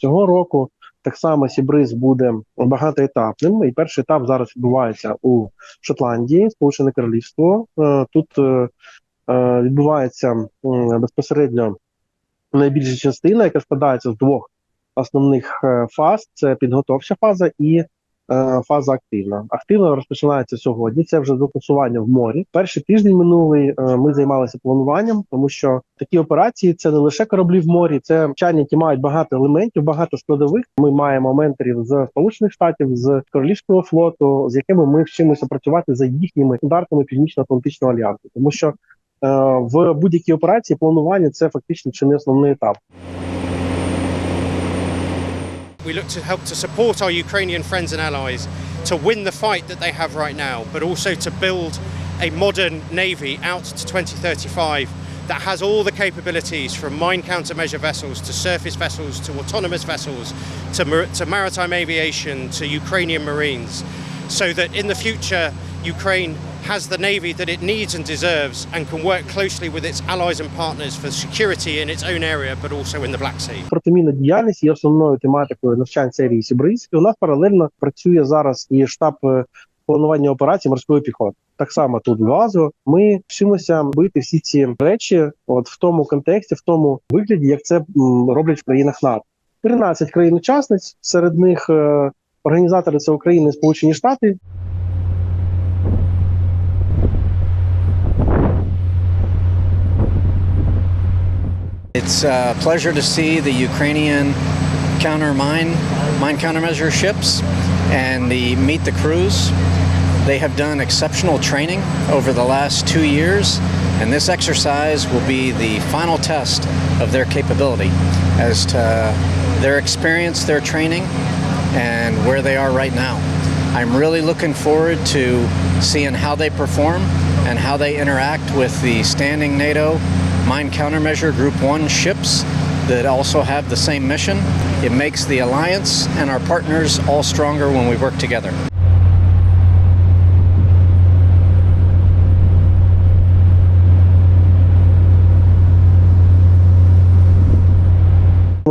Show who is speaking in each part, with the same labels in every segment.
Speaker 1: Цього року так само Сібриз буде багатоетапним. І перший етап зараз відбувається у Шотландії, Сполучене Королівство. Е, Тут е, е, відбувається безпосередньо найбільша частина, яка складається з двох основних фаз: це підготовча фаза і фаза активна. Активна розпочинається сьогодні. Це вже застосування в морі. Перший тиждень минулий е, ми займалися плануванням, тому що такі операції це не лише кораблі в морі, це навчання, які мають багато елементів, багато складових. Ми маємо менторів з Сполучених Штатів, з Королівського флоту, з якими ми вчимося працювати за їхніми стандартами Північно-Атлантичного альянсу, тому що е, в будь-якій операції планування це фактично чи не основний етап.
Speaker 2: We look to help to support our Ukrainian friends and allies to win the fight that they have right now, but also to build a modern navy out to 2035 that has all the capabilities from mine countermeasure vessels to surface vessels to autonomous vessels to, mar- to maritime aviation to Ukrainian marines, so that in the future Ukraine has the navy that it needs and deserves and can work closely with its allies and partners for security in its own area but also in the Black Sea.
Speaker 1: Протимінна діяльність є основною тематикою навчань серії Сібриз. І нас паралельно працює зараз і штаб е, планування операцій морської піхоти. Так само тут в ГАЗу ми вчимося бити всі ці речі, от в тому контексті, в тому вигляді, як це роблять в країнах НАТО. 13 країн-учасниць, серед них е, організатори це Україна і Сполучені Штати.
Speaker 3: It's a pleasure to see the Ukrainian counter mine mine countermeasure ships and the meet the crews. They have done exceptional training over the last two years, and this exercise will be the final test of their capability as to their experience, their training, and where they are right now. I'm really looking forward to seeing how they perform and how they interact with the standing NATO mine countermeasure Group 1 ships that also have the same mission. It makes the alliance and our partners all stronger when we work together.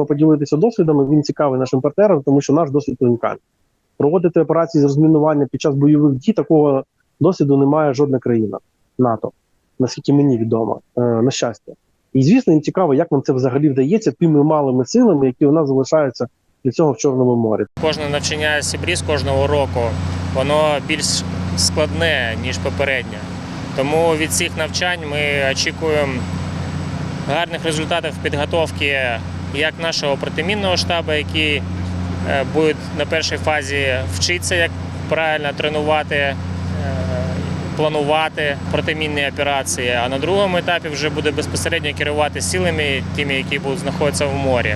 Speaker 1: Поділитися досвідами. Він цікавий нашим партнерам, тому що наш досвід унікальний. Проводити операції з розмінування під час бойових дій такого досвіду немає жодна країна НАТО, наскільки мені відомо, е, на щастя. І звісно, їм цікаво, як нам це взагалі вдається тими малими силами, які у нас залишаються для цього в Чорному морі.
Speaker 4: Кожне навчання Сібріз кожного року воно більш складне ніж попереднє. Тому від цих навчань ми очікуємо гарних результатів підготовки як нашого протимінного штабу, який е, буде на першій фазі вчитися, як правильно тренувати, планувати протимінні операції. А на другому етапі вже буде безпосередньо керувати силами, тими, які будуть знаходитися в морі.